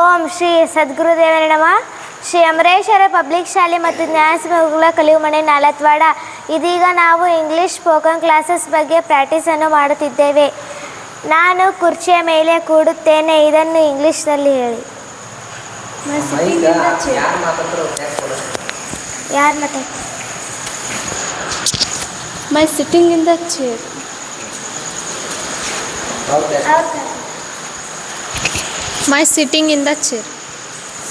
ಓಂ ಶ್ರೀ ಸದ್ಗುರುದೇವರ ನಮ. ಶ್ರೀ ಅಮರೇಶ್ವರ ಪಬ್ಲಿಕ್ ಶಾಲೆ ಮತ್ತು ಜ್ಞಾನಸಭೆಗಳ ಕಲಿವು ಮನೆ ನಾಲತ್ವಾಡ. ಇದೀಗ ನಾವು ಇಂಗ್ಲಿಷ್ ಸ್ಪೋಕನ್ ಕ್ಲಾಸಸ್ ಬಗ್ಗೆ ಪ್ರಾಕ್ಟೀಸನ್ನು ಮಾಡುತ್ತಿದ್ದೇವೆ. ನಾನು ಕುರ್ಚಿಯ ಮೇಲೆ ಕೂಡುತ್ತೇನೆ ಇದನ್ನು ಇಂಗ್ಲೀಷ್ನಲ್ಲಿ ಹೇಳಿ. ಯಾರು ಯಾರು sitting in the chair. My sitting in the chair.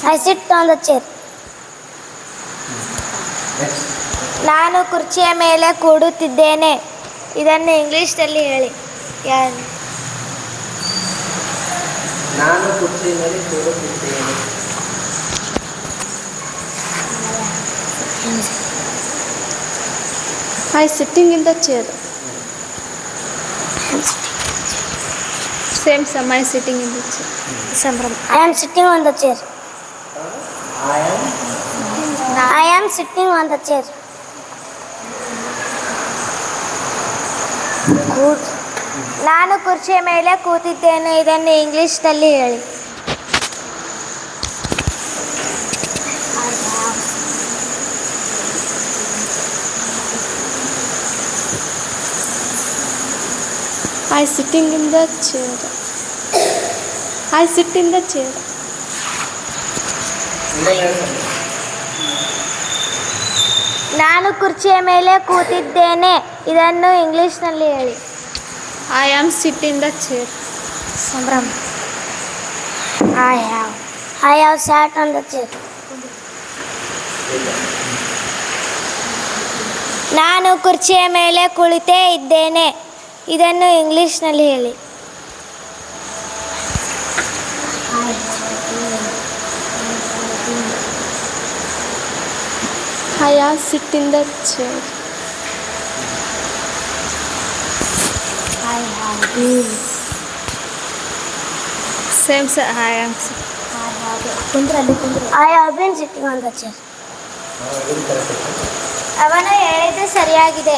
I sit on the chair. I sit on the chair ನಾನು ಕುರ್ಚಿಯ ಮೇಲೆ ಕೂಡುತ್ತಿದ್ದೇನೆ ಇದನ್ನು ಇಂಗ್ಲಿಷ್ನಲ್ಲಿ ಹೇಳಿ ಯಾರು ನಾನು ಕುರ್ಚಿ ಮೇಲೆ ಕೂಡುತ್ತಿದ್ದೇನೆ I sitting in the chair. Same sir, my sitting in the chair. Sambhrama I am sitting on the chair I am I am sitting on the chair ನಾನು ಕುರ್ಚಿಯ ಮೇಲೆ ಕೂತಿದ್ದೇನೆ. ಇದನ್ನು ಇಂಗ್ಲಿಷ್ನಲ್ಲಿ ಹೇಳಿ. I sitting in the chair. I sit in the chair. ನಾನು ಕುರ್ಚಿಯ ಮೇಲೆ ಕೂತಿದ್ದೇನೆ. ಇದನ್ನು ಇಂಗ್ಲಿಷ್ನಲ್ಲಿ ಹೇಳಿ. I am sit in the chair. Sambhrama. I have I have sat on the chair ನಾನು ಕುರ್ಚಿಯ ಮೇಲೆ ಕುಳಿತೇ ಇದ್ದೇನೆ. ಇದನ್ನು ಇಂಗ್ಲಿಷ್ನಲ್ಲಿ ಹೇಳಿ. I am sit in the chair. I have been Same sir, I am I have been sitting sitting the chair. Chair ಅವನು ಹೇಳಿದ್ದು ಸರಿಯಾಗಿದೆ